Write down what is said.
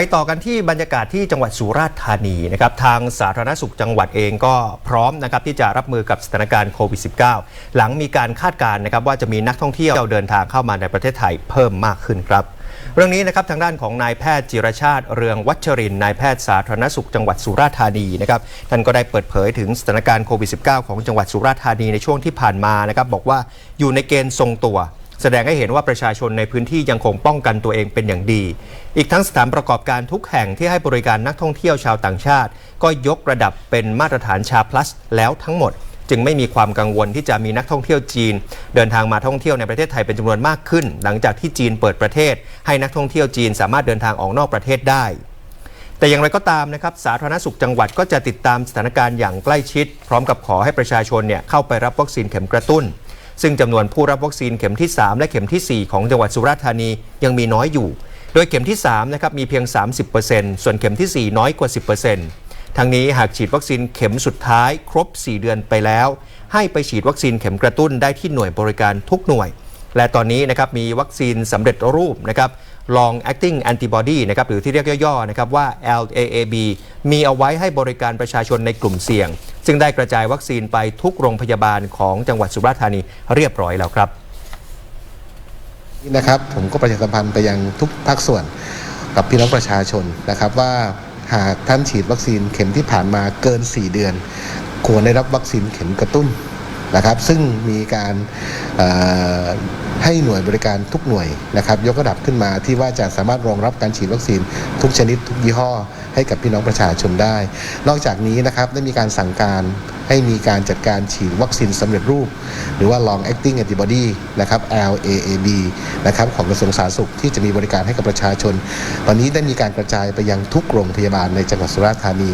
ไปต่อกันที่บรรยากาศที่จังหวัดสุราษฎร์ธานีนะครับทางสาธารณสุขจังหวัดเองก็พร้อมนะครับที่จะรับมือกับสถานการณ์โควิด -19 หลังมีการคาดการณ์นะครับว่าจะมีนักท่องเที่ยวเดินทางเข้ามาในประเทศไทยเพิ่มมากขึ้นครับ เรื่องนี้นะครับทางด้านของนายแพทย์จิรชาติเรืองวัชรินนายแพทย์สาธารณสุขจังหวัดสุราษฎร์ธานีนะครับท่านก็ได้เปิดเผยถึงสถานการณ์โควิด -19 ของจังหวัดสุราษฎร์ธานีในช่วงที่ผ่านมานะครับบอกว่าอยู่ในเกณฑ์ทรงตัว แสดงให้เห็นว่าประชาชนในพื้นที่ยังคงป้องกันตัวเองเป็นอย่างดี อีกทั้งสถานประกอบการทุกแห่งที่ให้บริการนักท่องเที่ยวชาวต่างชาติ ก็ยกระดับเป็นมาตรฐานชา plus แล้วทั้งหมด จึงไม่มีความกังวลที่จะมีนักท่องเที่ยวจีน เดินทางมาท่องเที่ยวในประเทศไทยเป็นจำนวนมากขึ้น หลังจากที่จีนเปิดประเทศ ให้นักท่องเที่ยวจีนสามารถเดินทางออกนอกประเทศได้แต่อย่างไรก็ตามนะครับ สาธารณสุขจังหวัดก็จะติดตามสถานการณ์อย่างใกล้ชิด พร้อมกับขอให้ประชาชนเนี่ยเข้าไปรับวัคซีนเข็มกระตุ้น ซึ่งจำนวนผู้รับวัคซีนเข็มที่ 3 และเข็มทีสี่ 4 ของจังหวัดสุราษฎร์ธานียังมีน้อยอยู่ โดยเข็มที่3นะครับมีเพียง 30%ส่วนเข็มทีสี่ 4 น้อยกว่า 10%ทั้งนี้หากฉีดวัคซีนเข็มสุดท้ายครบ 4 เดือนไปแล้ว ให้ไปฉีดวัคซีนเข็มกระตุ้นได้ที่หน่วยบริการทุกหน่วย และตอนนี้นะครับมีวัคซีนสำเร็จรูปนะครับ long acting antibody นะครับหรือที่เรียกย่อๆนะครับว่า LAAB มีเอาไว้ให้บริการประชาชนในกลุ่มเสี่ยง ซึ่งได้กระจายวัคซีนไปทุกโรงพยาบาลของจังหวัดสุราษฎร์ธานีเรียบร้อยแล้วครับนี่นะครับผมก็ประชาสัมพันธ์ไปยังทุกภาคส่วนกับพี่น้องประชาชนนะครับว่าหากท่านฉีดวัคซีนเข็มที่ผ่านมาเกิน 4 เดือน ควรได้รับวัคซีนเข็มกระตุ้น นะครับ ซึ่งมีการให้หน่วยบริการทุกหน่วยนะครับยกระดับขึ้นมาที่ว่าจะสามารถรองรับการฉีดวัคซีน ทุกชนิดทุกยี่ห้อ ให้กับพี่น้องประชาชนได้ นอกจากนี้นะครับได้มีการสั่งการให้มีการจัดการฉีดวัคซีนสำเร็จรูป หรือว่า long acting antibody นะครับ LAAB นะครับของกระทรวงสาธารณสุขที่จะมีบริการให้กับประชาชน ตอนนี้ได้มีการกระจายไปยังทุกโรงพยาบาลในจังหวัดสุราษฎร์ธานี